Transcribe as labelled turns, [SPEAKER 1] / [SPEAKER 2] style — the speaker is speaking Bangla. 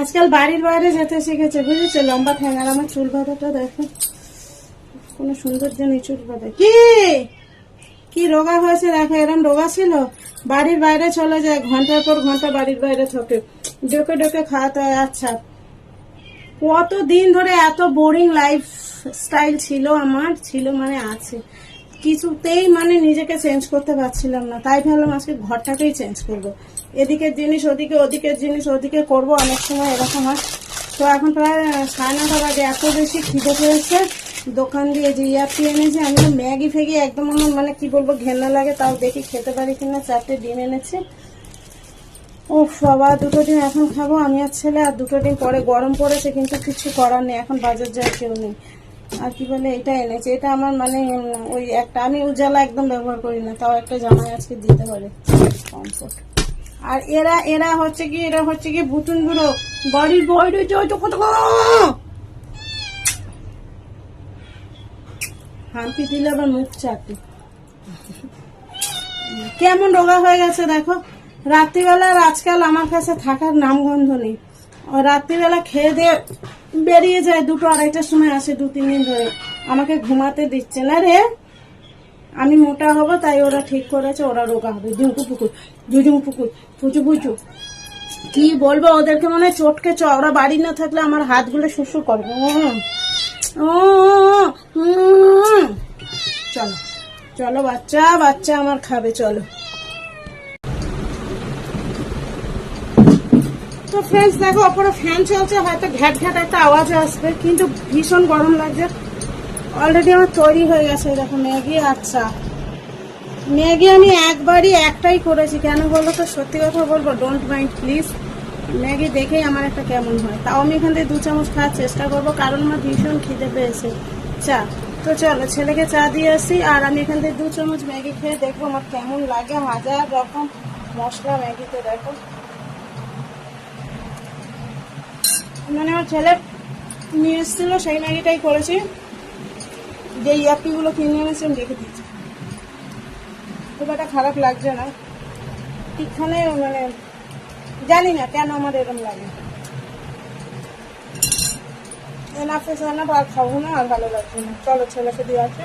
[SPEAKER 1] আজকাল বাড়ির বাইরে যেতে শিখেছে, বুঝেছে? লম্বা ঠ্যাং আমার চুল বাঁধাটা দেখো। কোনো সৌন্দর্য নেই চুল বাঁধা। কি? কি রোগা হয়েছে দেখো, এরম রোগা ছিল? বাড়ির বাইরে চলে যায়, ঘণ্টার পর ঘণ্টা বাড়ির বাইরে থাকে। ডেকে ডেকে খাওয়াতে হয় আচ্ছা। কত দিন ধরে এত বোরিং লাইফ স্টাইল ছিল আমার, ছিল মানে আছে। কিছুতেই মানে নিজেকে চেঞ্জ করতে পারছিলাম না। তাই ভাবলাম আজকে ঘরটাকেই চেঞ্জ করব। এদিকের জিনিস ওদিকে, ওদিকের জিনিস ওদিকে করব, অনেক সময় এরকম হয়। তো এখন প্রায় সাড়ে নটা বাজে, এত বেশি খিদে পেয়েছে। দোকান দিয়ে যে ইয়াপি এনেছে, আমি তো ম্যাগি ফেগি একদম আমার মানে কি বলব, ঘেন্না লাগে, তাও দেখি খেতে পারি কিনা, চারটে ডিম এনেছে। ও বাবা, দুটো ডিম এখন খাব, আমি আর ছেলে, আর দুটো ডিম পরে গরম পড়েছে, কিন্তু কিছু করার নেই, এখন বাজার যাওয়ার কেউ নেই। আর কি বলে, এটা এনেছে। এটা আমার মানে ওই একটা, আমি উজালা একদম ব্যবহার করি না, তাও একটা জামাই আজকে দিতে হবে। কমফোর্ট। আর এরা এরা হচ্ছে কি, এরা হচ্ছে কি বুতুন গুঁড়ো। বাড়ির বই রয়েছে ওই তো কত হাম্পি দিলে আবার মুখ চাটি কেমন রোগা হয়ে গেছে দেখো। রাত্রিবেলা আজকাল আমার কাছে থাকার নামগন্ধ নেই। রাত্রিবেলা খেয়ে দিয়ে বেরিয়ে যায়, দুটো আড়াইটার সময় আসে, দু, তিন দিন ধরে। আমাকে ঘুমাতে দিচ্ছে না রে। আমি মোটা হব, তাই ওরা ঠিক করেছে, ওরা রোগা হবে। ঝুঁকু পুকুর ঝুঝুম পুকুর ফুচু ফুচু কি বলব, ওদেরকে মনে হয় চটকে চ, ওরা বাড়ি না থাকলে আমার হাতগুলো শুশুর করবে। চলো চলো, বাচ্চা বাচ্চা আমার খাবে, চলো। তো ফ্রেন্ডস দেখো, ওপরে ফ্যান চলছে, হয়তো ঘ্যাট ঘ্যাট একটা আওয়াজ আসবে, কিন্তু ভীষণ গরম লাগছে। অলরেডি আমার তৈরি হয়ে গেছে দেখো, ম্যাগি আচ্ছা। ম্যাগি আমি একবারই একটাই করেছি, কেন বলব তো? সত্যি কথা বলব ডোন্ট মাইন্ড প্লিজ ম্যাগি দেখেই আমার একটা কেমন হয়। তাও আমি এখান থেকে দু চামচ খাওয়ার চেষ্টা করব, কারণ আমার ভীষণ খিদে পেয়েছে। চা তো চলো, ছেলেকে চা দিয়ে আসি, আর আমি এখান থেকে দু চামচ ম্যাগি খেয়ে দেখব আমার কেমন লাগে। হাজার রকম মশলা ম্যাগিতে, দেখো। মানে আমার ছেলে নিয়ে এসেছিল, সেই ম্যাগিটাই করেছি। যে ইয়াপিগুলো কিনে এনেছি আমি রেখে দিয়েছি। খুব একটা খারাপ লাগছে না। ঠিকখানে মানে জানি না কেন আমার এরকম লাগে। এনাফে সেনাফ আর খাব না, আর ভালো লাগছে না। চলো ছেলেকে দিয়ে আছে।